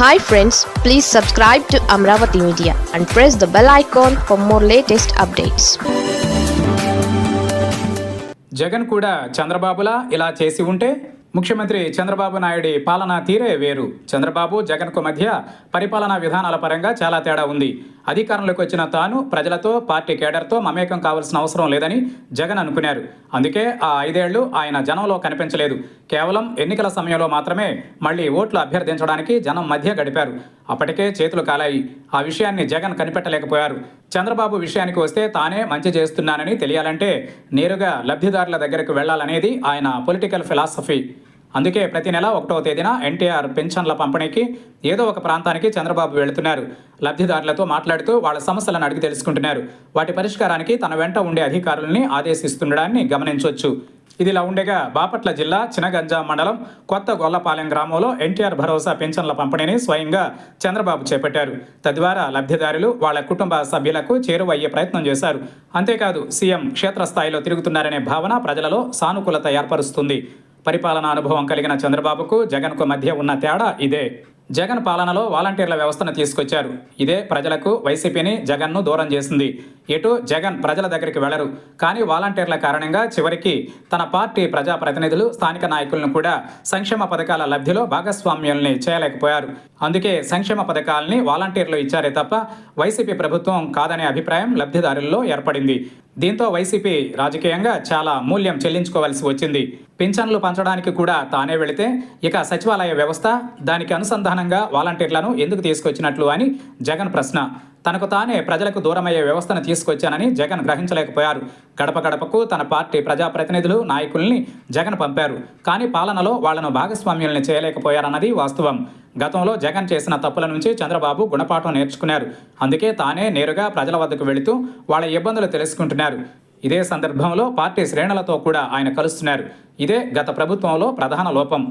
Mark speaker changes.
Speaker 1: Hi friends please subscribe to Amaravati media and press the bell icon for more latest updates
Speaker 2: Jagan కూడా చంద్రబాబులా ఇలా చేసి ఉంటే? ముఖ్యమంత్రి చంద్రబాబు నాయుడి పాలనా తీరే వేరు. చంద్రబాబు జగన్కు మధ్య పరిపాలనా విధానాల పరంగా చాలా తేడా ఉంది. అధికారంలోకి వచ్చిన తాను ప్రజలతో పార్టీ కేడర్తో మమేకం కావాల్సిన అవసరం లేదని జగన్ అనుకున్నారు. అందుకే ఆ ఐదేళ్ళు ఆయన జనంలో కనిపించలేదు. కేవలం ఎన్నికల సమయంలో మాత్రమే మళ్ళీ ఓట్లు అభ్యర్థించడానికి జనం మధ్య గడిపారు. అప్పటికే చేతులు కాలాయి. ఆ విషయాన్ని జగన్ కనిపెట్టలేకపోయారు. చంద్రబాబు విషయానికి వస్తే తానే మంచి చేస్తున్నానని తెలియాలంటే నేరుగా లబ్ధిదారుల దగ్గరకు వెళ్ళాలనేది ఆయన పొలిటికల్ ఫిలాసఫీ. అందుకే ప్రతి నెల ఒకటవ తేదీన ఎన్టీఆర్ పెన్షన్ల పంపిణీకి ఏదో ఒక ప్రాంతానికి చంద్రబాబు వెళుతున్నారు. లబ్ధిదారులతో మాట్లాడుతూ వాళ్ళ సమస్యలను అడిగి తెలుసుకుంటున్నారు. వాటి పరిష్కారానికి తన వెంట ఉండే అధికారుల్ని ఆదేశిస్తుండడాన్ని గమనించవచ్చు ఇదిలా ఉండగా బాపట్ల జిల్లా చినగంజా మండలం కొత్త గొల్లపాలెం గ్రామంలో ఎన్టీఆర్ భరోసా పెన్షన్ల పంపిణీని స్వయంగా చంద్రబాబు చేపట్టారు. తద్వారా లబ్ధిదారులు వాళ్ళ కుటుంబ సభ్యులకు చేరువయ్యే ప్రయత్నం చేశారు. అంతేకాదు సీఎం క్షేత్రస్థాయిలో తిరుగుతున్నారనే భావన ప్రజలలో సానుకూలత ఏర్పరుస్తుంది. పరిపాలనా అనుభవం కలిగిన చంద్రబాబుకు జగన్కు మధ్య ఉన్న తేడా ఇదే. జగన్ పాలనలో వాలంటీర్ల వ్యవస్థను తీసుకొచ్చారు. ఇదే ప్రజలకు వైసీపీని జగన్ను దూరం చేసింది. ఎటు జగన్ ప్రజల దగ్గరికి వెళ్ళరు. కానీ వాలంటీర్ల కారణంగా చివరికి తన పార్టీ ప్రజాప్రతినిధులు స్థానిక నాయకులను కూడా సంక్షేమ పథకాల లబ్ధిలో భాగస్వామ్యాల్ని చేయలేకపోయారు. అందుకే సంక్షేమ పథకాలని వాలంటీర్లు ఇచ్చారే తప్ప వైసీపీ ప్రభుత్వం కాదనే అభిప్రాయం లబ్ధిదారుల్లో ఏర్పడింది. దీంతో వైసీపీ రాజకీయంగా చాలా మూల్యం చెల్లించుకోవాల్సి వచ్చింది. పింఛన్లు పంచడానికి కూడా తానే వెళితే ఇక సచివాలయ వ్యవస్థ దానికి అనుసంధానంగా వాలంటీర్లను ఎందుకు తీసుకొచ్చినట్లు అని జగన్ ప్రశ్న. తనకు తానే ప్రజలకు దూరమయ్యే వ్యవస్థను తీసుకొచ్చానని జగన్ గ్రహించలేకపోయారు. గడప గడపకు తన పార్టీ ప్రజాప్రతినిధులు నాయకుల్ని జగన్ పంపారు. కానీ పాలనలో వాళ్ళను భాగస్వామ్యుల్ని చేయలేకపోయారన్నది వాస్తవం. గతంలో జగన్ చేసిన తప్పుల నుంచి చంద్రబాబు గుణపాఠం నేర్చుకున్నారు. అందుకే తానే నేరుగా ప్రజల వద్దకు వెళుతూ వాళ్ళ ఇబ్బందులు తెలుసుకుంటున్నారు. ఇదే సందర్భంలో పార్టీ శ్రేణులతో కూడా ఆయన కలుస్తున్నారు. ఇదే గత ప్రభుత్వంలో ప్రధాన లోపం.